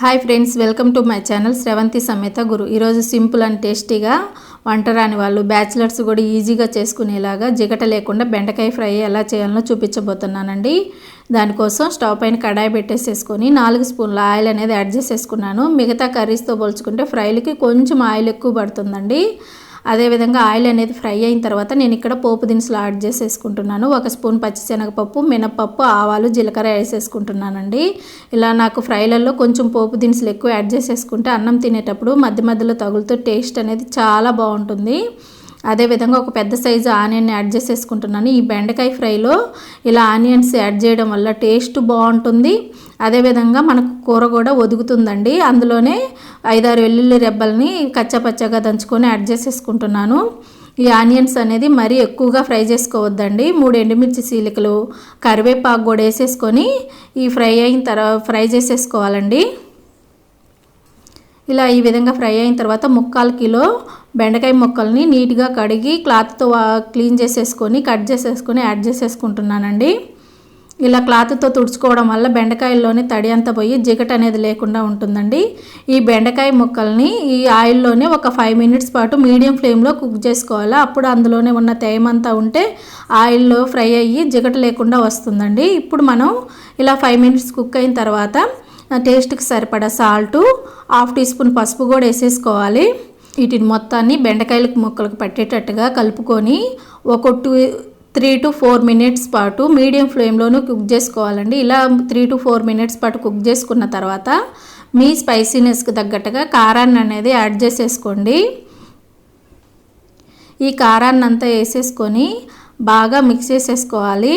Hi friends welcome to my channel Sravanthi సమేత గురు. ఈరోజు simple and టేస్టీగా వంట రాని వాళ్ళు బ్యాచిలర్స్ కూడా ఈజీగా చేసుకునేలాగా జిగట లేకుండా బెండకాయ ఫ్రై ఎలా చేయాలో చూపించబోతున్నానండి. దానికోసం స్టవ్ పైన కడాయి పెట్టేసేసుకొని నాలుగు స్పూన్ల ఆయిల్ అనేది యాడ్ చేసేసుకున్నాను. మిగతా కర్రీస్తో పోల్చుకుంటే ఫ్రైలకి కొంచెం ఆయిల్ ఎక్కువ పడుతుందండి. అదేవిధంగా ఆయిల్ అనేది ఫ్రై అయిన తర్వాత నేను ఇక్కడ పోపు దినుసులు యాడ్ చేసేసుకుంటున్నాను. ఒక స్పూన్ పచ్చిశనగపప్పు మినపప్పు ఆవాలు జీలకర్ర వేసేసుకుంటున్నానండి. ఇలా నాకు ఫ్రైలలో కొంచెం పోపు దినుసులు ఎక్కువ యాడ్ చేసేసుకుంటే అన్నం తినేటప్పుడు మధ్య మధ్యలో తగులుతూ టేస్ట్ అనేది చాలా బాగుంటుంది. అదేవిధంగా ఒక పెద్ద సైజు ఆనియన్ యాడ్ చేసేసుకుంటున్నాను. ఈ బెండకాయ ఫ్రైలో ఇలా ఆనియన్స్ యాడ్ చేయడం వల్ల టేస్ట్ బాగుంటుంది. అదేవిధంగా మనకు కూర కూడా ఒదుగుతుందండి. అందులోనే ఐదారు వెల్లుల్లి రెబ్బల్ని కచ్చపచ్చగా దంచుకొని యాడ్ చేసేసుకుంటున్నాను. ఈ ఆనియన్స్ అనేది మరీ ఎక్కువగా ఫ్రై చేసుకోవద్దండి. మూడు ఎండుమిర్చి సీలికలు కరివేపాకు కూడా వేసేసుకొని ఈ ఫ్రై అయిన తర్వాత ఫ్రై చేసేసుకోవాలండి. ఇలా ఈ విధంగా ఫ్రై అయిన తర్వాత ముక్కాలు కిలో బెండకాయ ముక్కల్ని నీట్గా కడిగి క్లాత్తో క్లీన్ చేసేసుకొని కట్ చేసేసుకొని యాడ్ చేసేసుకుంటున్నానండి. ఇలా క్లాత్తో తుడుచుకోవడం వల్ల బెండకాయల్లోనే తడి అంతా పోయి జిగట అనేది లేకుండా ఉంటుందండి. ఈ బెండకాయ ముక్కల్ని ఈ ఆయిల్లోనే ఒక ఫైవ్ మినిట్స్ పాటు మీడియం ఫ్లేమ్లో కుక్ చేసుకోవాలి. అప్పుడు అందులోనే ఉన్న తేమంతా ఉంటే ఆయిల్లో ఫ్రై అయ్యి జిగట లేకుండా వస్తుందండి. ఇప్పుడు మనం ఇలా ఫైవ్ మినిట్స్ కుక్ అయిన తర్వాత టేస్ట్కి సరిపడా సాల్టు హాఫ్ టీ స్పూన్ పసుపు కూడా వేసేసుకోవాలి. వీటిని మొత్తాన్ని బెండకాయలకు ముక్కలకు పట్టేటట్టుగా కలుపుకొని ఒక two three to four minutes పాటు మీడియం ఫ్లేమ్లోనూ కుక్ చేసుకోవాలండి. ఇలా త్రీ టు ఫోర్ మినిట్స్ పాటు కుక్ చేసుకున్న తర్వాత మీ స్పైసీనెస్కి తగ్గట్టుగా కారాన్ని అనేది యాడ్ చేసేసుకోండి. ఈ కారాన్ని అంతా వేసేసుకొని బాగా మిక్స్ చేసేసుకోవాలి.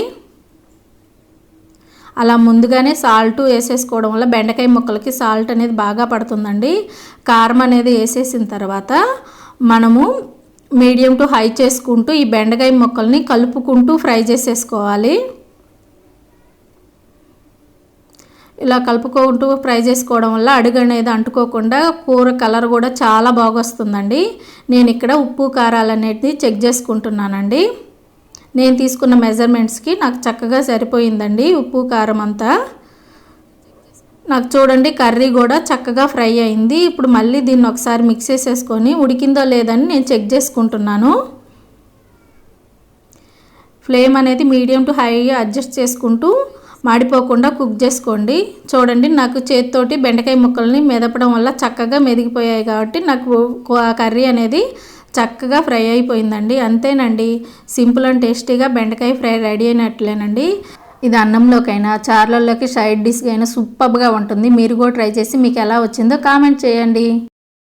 అలా ముందుగానే సాల్ట్ వేసేసుకోవడం వల్ల బెండకాయ ముక్కలకి సాల్ట్ అనేది బాగా పడుతుందండి. కారం అనేది వేసేసిన తర్వాత మనము మీడియం టు హై చేసుకుంటూ ఈ బెండకాయ ముక్కల్ని కలుపుకుంటూ ఫ్రై చేసేసుకోవాలి. ఇలా కలుపుకుంటూ ఫ్రై చేసుకోవడం వల్ల అడుగు అనేది అంటుకోకుండా కూర కలర్ కూడా చాలా బాగా వస్తుందండి నేను ఇక్కడ ఉప్పు కారాలు అనేది చెక్ చేసుకుంటున్నానండి. నేను తీసుకున్న మెజర్మెంట్స్కి నాకు చక్కగా సరిపోయిందండి ఉప్పు కారం అంతా. నాకు చూడండి కర్రీ కూడా చక్కగా ఫ్రై అయింది. ఇప్పుడు మళ్ళీ దీన్ని ఒకసారి మిక్స్ చేసేసుకొని ఉడికిందో లేదని నేను చెక్ చేసుకుంటున్నాను. ఫ్లేమ్ అనేది మీడియం టు హై అడ్జస్ట్ చేసుకుంటూ మాడిపోకుండా కుక్ చేసుకోండి. చూడండి నాకు చేతితోటి బెండకాయ ముక్కల్ని మెదపడం వల్ల చక్కగా మెదిగిపోయాయి కాబట్టి నాకు కర్రీ అనేది చక్కగా ఫ్రై అయిపోయిందండి. అంతేనండి. సింపుల్ అండ్ టేస్టీగా బెండకాయ ఫ్రై రెడీ అయినట్లేనండి. ఇది అన్నంలోకైనా చార్లలోకి సైడ్ డిష్గా అయినా సూపర్గా ఉంటుంది. మీరు కూడా ట్రై చేసి మీకు ఎలా వచ్చిందో కామెంట్ చేయండి.